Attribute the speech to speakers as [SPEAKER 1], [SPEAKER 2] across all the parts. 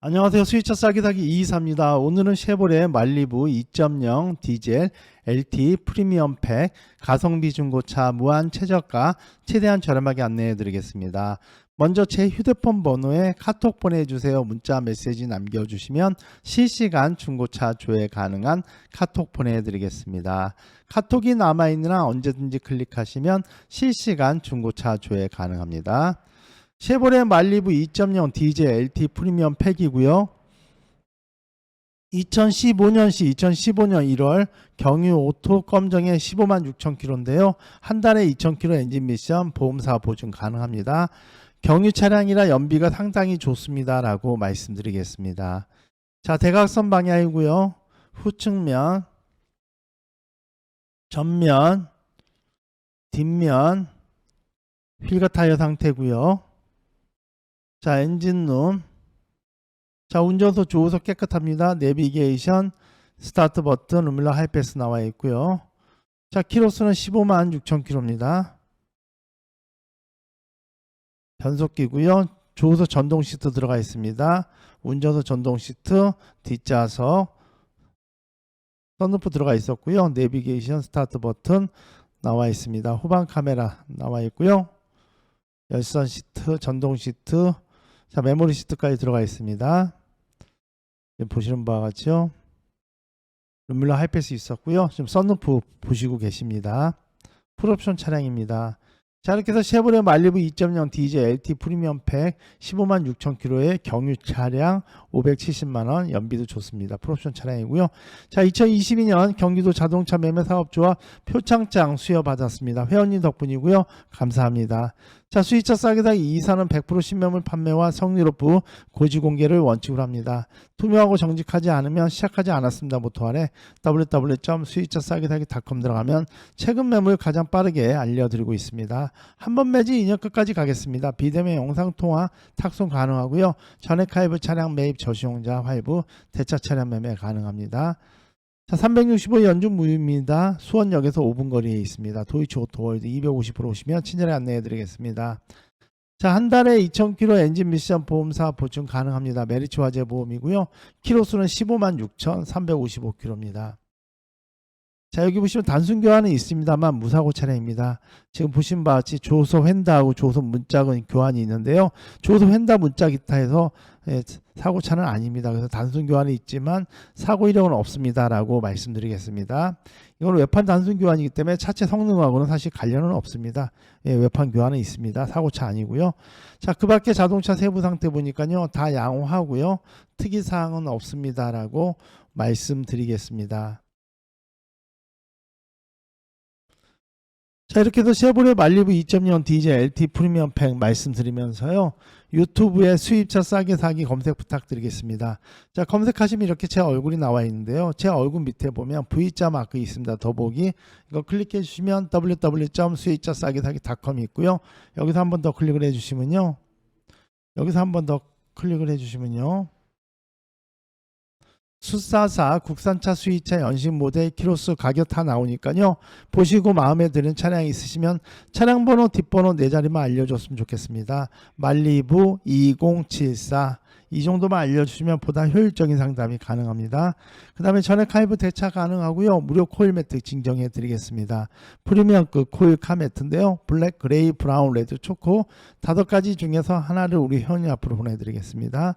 [SPEAKER 1] 안녕하세요. 수위차 싸기 사기 224입니다. 오늘은 쉐보레 말리부 2.0 디젤 LT 프리미엄 팩 가성비 중고차 무한 최저가 최대한 저렴하게 안내해 드리겠습니다. 먼저 제 휴대폰 번호에 카톡 보내주세요. 문자 메시지 남겨주시면 실시간 중고차 조회 가능한 카톡 보내드리겠습니다. 카톡이 남아있는 한 언제든지 클릭하시면 실시간 중고차 조회 가능합니다. 쉐보레 말리부 2.0 디젤 LT 프리미엄 팩이고요. 2015년시 2015년 1월 경유 오토 검정에 15만 6천 킬로인데요. 한 달에 2천 킬로 엔진 미션 보험사 보증 가능합니다. 경유 차량이라 연비가 상당히 좋습니다라고 말씀드리겠습니다. 자, 대각선 방향이고요. 후측면, 전면, 뒷면, 휠과 타이어 상태고요. 자, 엔진룸. 자, 운전석 조우석 깨끗합니다. 내비게이션, 스타트 버튼, 루밀러 하이패스 나와 있고요. 자, 키로수는 15만 6천 킬로입니다. 변속기고요. 조우석 전동 시트 들어가 있습니다. 운전석 전동 시트, 뒷좌석, 선루프 들어가 있었고요. 내비게이션, 스타트 버튼 나와 있습니다. 후방 카메라 나와 있고요. 열선 시트, 전동 시트, 자 메모리 시트까지 들어가 있습니다. 보시는 바와 같죠? 룸밀러 하이패스 있었고요. 지금 썬루프 보시고 계십니다. 풀옵션 차량입니다. 자 이렇게 해서 쉐보레 말리부 2.0 디젤 LT 프리미엄 팩 15만 6천 킬로의 경유 차량 570만 원 연비도 좋습니다. 풀옵션 차량이고요. 자 2022년 경기도 자동차 매매 사업조합 표창장 수여받았습니다. 회원님 덕분이고요. 감사합니다. 자 수익차 싸게 사기 이사는 100% 신매물 판매와 성리로부 고지 공개를 원칙으로 합니다. 투명하고 정직하지 않으면 시작하지 않았습니다. 모토 아래 www.수익차 싸게 사기.com 들어가면 최근 매물 가장 빠르게 알려드리고 있습니다. 한 번 매지 2년 끝까지 가겠습니다. 비대면 영상 통화 탁송 가능하고요. 전액 할부 차량 매입 저시용자 할부 대차 차량 매매 가능합니다. 자, 365 연중 무휴입니다. 수원역에서 5분 거리에 있습니다. 도이치 오토월드 250으로 오시면 친절히 안내해 드리겠습니다. 자, 한 달에 2,000km 엔진 미션 보험사 보증 가능합니다. 메리츠 화재 보험이고요. 키로수는 15만 6,355km입니다. 자, 여기 보시면 단순 교환은 있습니다만 무사고 차량입니다. 지금 보신 바와 같이 조소 횡다하고 조소 문짝은 교환이 있는데요. 조소 횡다 문짝 기타에서 예, 사고 차는 아닙니다. 그래서 단순 교환이 있지만 사고 이력은 없습니다라고 말씀드리겠습니다. 이건 외판 단순 교환이기 때문에 차체 성능하고는 사실 관련은 없습니다. 예, 외판 교환은 있습니다. 사고 차 아니고요. 자, 그 밖에 자동차 세부 상태 보니까요. 다 양호하고요. 특이 사항은 없습니다라고 말씀드리겠습니다. 자 이렇게 해서 쉐보레 말리부 2.0 디젤 LT 프리미엄 팩 말씀드리면서요. 유튜브에 수입차 싸게 사기 검색 부탁드리겠습니다. 자 검색하시면 이렇게 제 얼굴이 나와 있는데요. 제 얼굴 밑에 보면 V자 마크 있습니다. 더보기. 이거 클릭해 주시면 www.수입차 싸게 사기.com이 있고요. 여기서 한 번 더 클릭을 해 주시면요. 여기서 한 번 더 클릭을 해 주시면요 수사사 국산차 수입차 연식 모델 키로수 가격 다 나오니까요. 보시고 마음에 드는 차량이 있으시면 차량 번호 뒷번호 네 자리만 알려줬으면 좋겠습니다. 말리부 2074 이 정도만 알려주시면 보다 효율적인 상담이 가능합니다. 그 다음에 전액 할부 대차 가능하고요. 무료 코일 매트 증정해 드리겠습니다. 프리미엄급 코일 카 매트인데요. 블랙, 그레이, 브라운, 레드, 초코 다섯 가지 중에서 하나를 우리 현이 앞으로 보내드리겠습니다.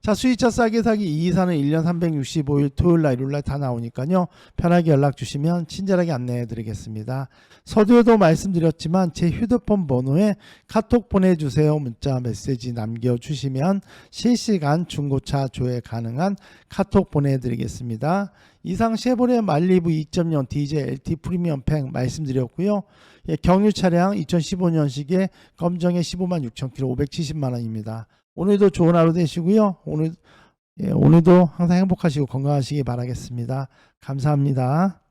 [SPEAKER 1] 자 수입차 싸게 사기 이 이사는 1년 365일 토요일 날 일요일 날 다 나오니까요. 편하게 연락 주시면 친절하게 안내해 드리겠습니다. 서두에도 말씀드렸지만 제 휴대폰 번호에 카톡 보내주세요. 문자 메시지 남겨주시면 실시간 중고차 조회 가능한 카톡 보내드리겠습니다. 이상 쉐보레 말리부 2.0 디젤 LT 프리미엄 팩 말씀드렸고요. 예, 경유 차량 2015년식에 검정에 15만 6천 킬로 570만 원입니다 오늘도 좋은 하루 되시고요. 오늘 예, 오늘도 항상 행복하시고 건강하시기 바라겠습니다. 감사합니다.